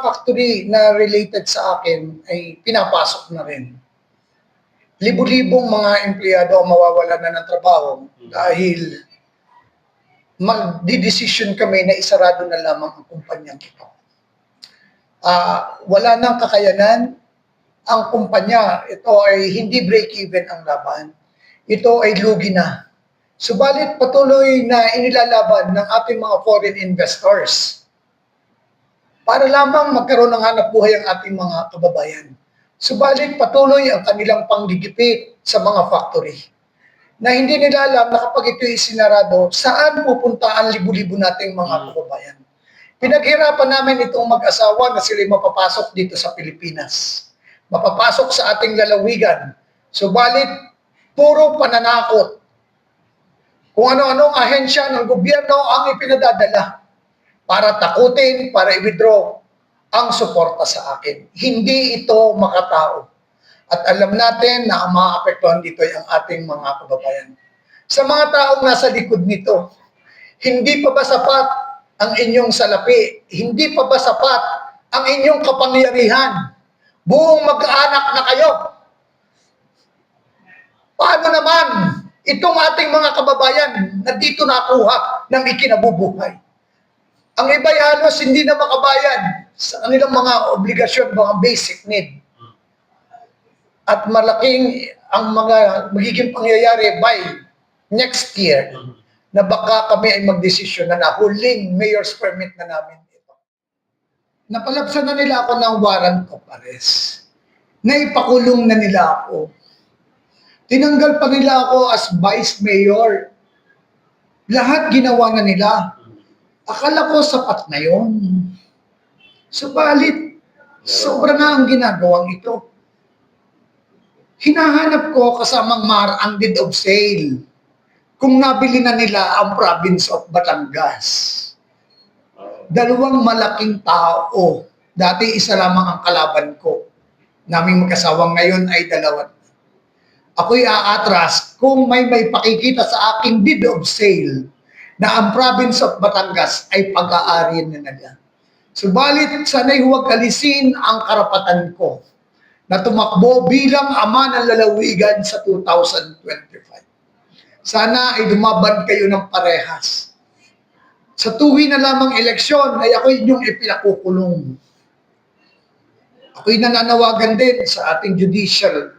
factory na related sa akin ay pinapasok na rin. Libo-libong mga empleyado ang mawawala na ng trabaho dahil magdi-decision kami na isarado na lamang ang kumpanyang ito. Ah, wala nang kakayanan ang kumpanya. Ito ay hindi break-even ang laban. Ito ay lugi na. Subalit patuloy na inilalaban ng ating mga foreign investors para lamang magkaroon ng hanap buhay ang ating mga kababayan. Subalit patuloy ang kanilang panggigipit sa mga factory na hindi nila alam na kapag ito isinarado, saan pupunta ang libu-libo nating mga Mm. kababayan. Pinaghirapan namin itong mag-asawa na sila mapapasok dito sa Pilipinas. Mapapasok sa ating lalawigan. Subalit, puro pananakot. Kung ano-anong ahensya ng gobyerno ang ipinadadala para takutin, para i-withdraw ang suporta sa akin. Hindi ito makatao. At alam natin na ang maapektuhan dito ay ang ating mga kababayan. Sa mga taong nasa likod nito, hindi pa ba sapat ang inyong salapi? Hindi pa ba sapat ang inyong kapangyarihan? Buong mag-anak na kayo. Paano naman itong ating mga kababayan na dito nakuha ng ikinabubuhay? Ang iba'y halos hindi na makabayad sa kanilang mga obligasyon, mga basic need. At malaking ang mga magiging pangyayari by next year na baka kami ay magdesisyon na nahuling mayor's permit na namin ito. Napalapsan na nila ako ng warrant of arrest. Naipakulong na nila ako. Tinanggal pa nila ako as vice mayor. Lahat ginawa na nila. Akala ko sapat na yon. Subalit, sobra na ang ginagawang ito. Hinahanap ko kasamang mar ang deed of sale kung nabili na nila ang province of Batangas. Dalawang malaking tao. Dati isa lamang ang kalaban ko. Naming magkasawang ngayon ay dalawa. Ako'y aatras kung may may pakikita sa aking deed of sale na ang province of Batangas ay pag-aari na nila. Subalit, sana'y huwag alisin ang karapatan ko na tumakbo bilang ama ng lalawigan sa 2025. Sana ay dumaban kayo ng parehas. Sa tuwi na lamang eleksyon ay ako inyong ipinakukulong. Ako'y nananawagan din sa ating judicial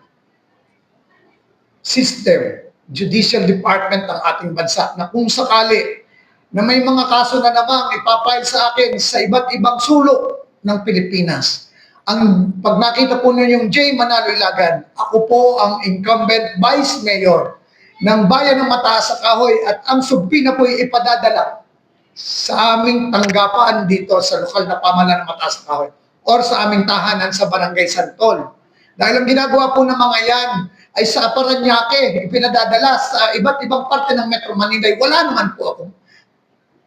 system, judicial department ng ating bansa na kung sakali na may mga kaso na namang ipapile sa akin sa iba't ibang sulok ng Pilipinas. Ang pag nakita po ninyo yung J. Manalo Ilagan, ako po ang incumbent vice mayor ng bayan ng Mataas sa Kahoy at ang subpina po ay ipadadala sa aming tanggapan dito sa lokal na pamahalaan ng Mataas sa Kahoy or sa aming tahanan sa Barangay Santol. Dahil ang ginagawa po ng mga yan ay sa Paranaque, ipinadadala sa iba't ibang parte ng Metro Manila. Wala naman po ako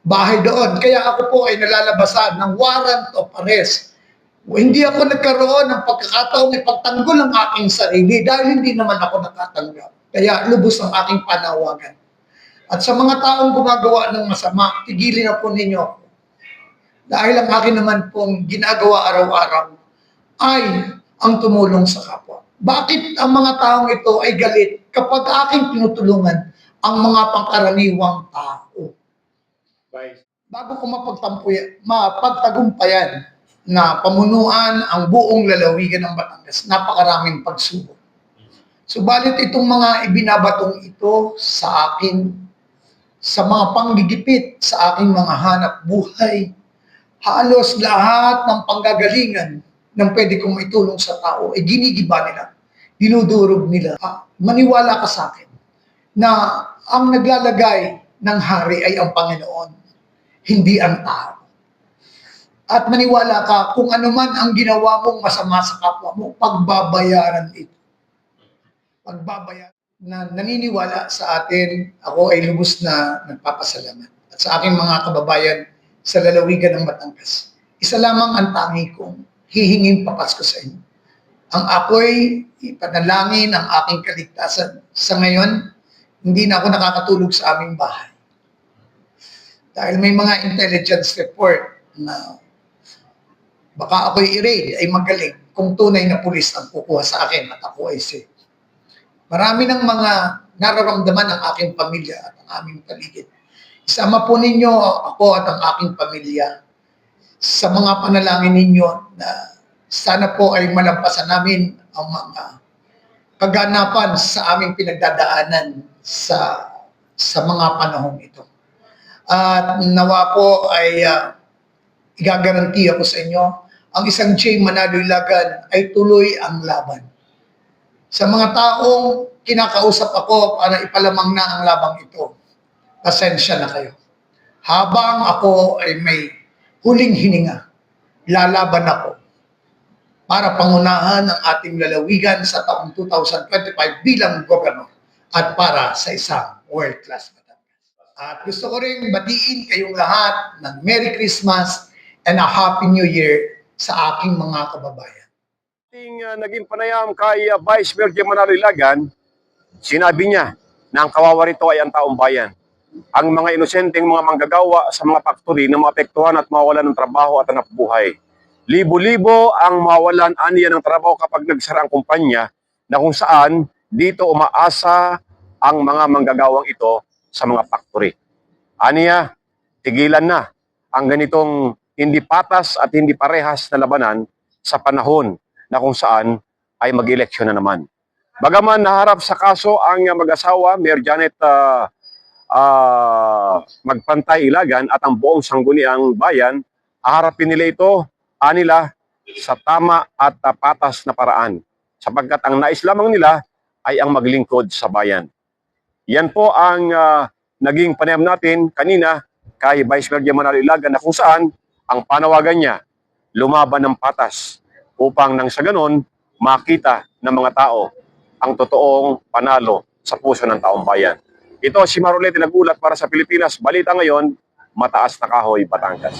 bahay doon. Kaya ako po ay nalalabasan ng warrant of arrest. Hindi ako nagkaroon ng pagkakataong ipagtanggol ang aking sarili dahil hindi naman ako nakatanggap. Kaya lubos ang aking panawagan. At sa mga taong gumagawa ng masama, tigilin na po ninyo ako. Dahil ang akin naman pong ginagawa araw-araw ay ang tumulong sa kapwa. Bakit ang mga taong ito ay galit kapag aking tinutulungan ang mga pangkaraniwang tao? bago ko mapagtagumpayan na pamunuan ang buong lalawigan ng Batangas, napakaraming pagsubok. Subalit itong mga ibinabatong ito sa akin, sa mga panggigipit sa aking mga hanap buhay, halos lahat ng panggagalingan ng pwede kong maitulong sa tao ay ginigiba nila, dinudurog nila. Ah, maniwala ka sa akin na ang naglalagay ng hari ay ang Panginoon hindi ang tao. At maniwala ka kung ano man ang ginawa mong masama sa kapwa mo, pagbabayaran ito. Pagbabayaran na naniniwala sa atin, ako ay lubos na nagpapasalamat. At sa aking mga kababayan sa lalawigan ng Batangas, isa lamang ang tangi kong hihinging papasko sa inyo. Ang ako'y ipanalangin ang aking kaligtasan. Sa ngayon, hindi na ako nakakatulog sa aming bahay dahil may mga intelligence report na baka ako'y i-raid ay magaling kung tunay na pulis ang kukuha sa akin at ako ay safe. Marami ng mga nararamdaman ng aking pamilya at ang aming paligid. Isama po ninyo ako at ang aking pamilya sa mga panalangin ninyo na sana po ay malampasan namin ang mga kaganapan sa aming pinagdadaanan sa sa mga panahong ito. At nawa po ay uh, igagaranti ako sa inyo, ang isang J. Manalo Ilagan ay tuloy ang laban. Sa mga taong kinakausap ako para ipalamang na ang labang ito, pasensya na kayo. Habang ako ay may huling hininga, lalaban ako para pangunahan ang ating lalawigan sa taong 2025 bilang gobernador at para sa isang world-class Batangas. At gusto ko rin batiin kayong lahat ng Merry Christmas and a Happy New Year sa aking mga kababayan. ating uh, naging panayam kay uh, Vice Mayor Manalo Ilagan, sinabi niya na ang kawawa rito ay ang taong bayan. Ang mga inosenteng mga manggagawa sa mga factory na maapektuhan at mawalan ng trabaho at hanap buhay. Libo-libo ang mawalan aniya ng trabaho kapag nagsara ang kumpanya na kung saan dito umaasa ang mga manggagawang ito sa mga factory. Aniya, tigilan na ang ganitong hindi patas at hindi parehas na labanan sa panahon na kung saan ay mag-eleksyon na naman. Bagaman naharap sa kaso ang mag-asawa, Mayor Janet ah, ah, Magpantay Ilagan at ang buong sangguniang bayan, haharapin nila ito, anila, sa tama at ah, patas na paraan. Sapagkat ang nais lamang nila ay ang maglingkod sa bayan. Yan po ang ah, naging panayam natin kanina kay Vice Mayor Gemanal Ilagan na kung saan ang panawagan niya, lumaban ng patas upang nang sa ganon, makita ng mga tao ang totoong panalo sa puso ng taong bayan. Ito si Marolete nagulat para sa Pilipinas. Balita ngayon, mataas na kahoy, Batangas.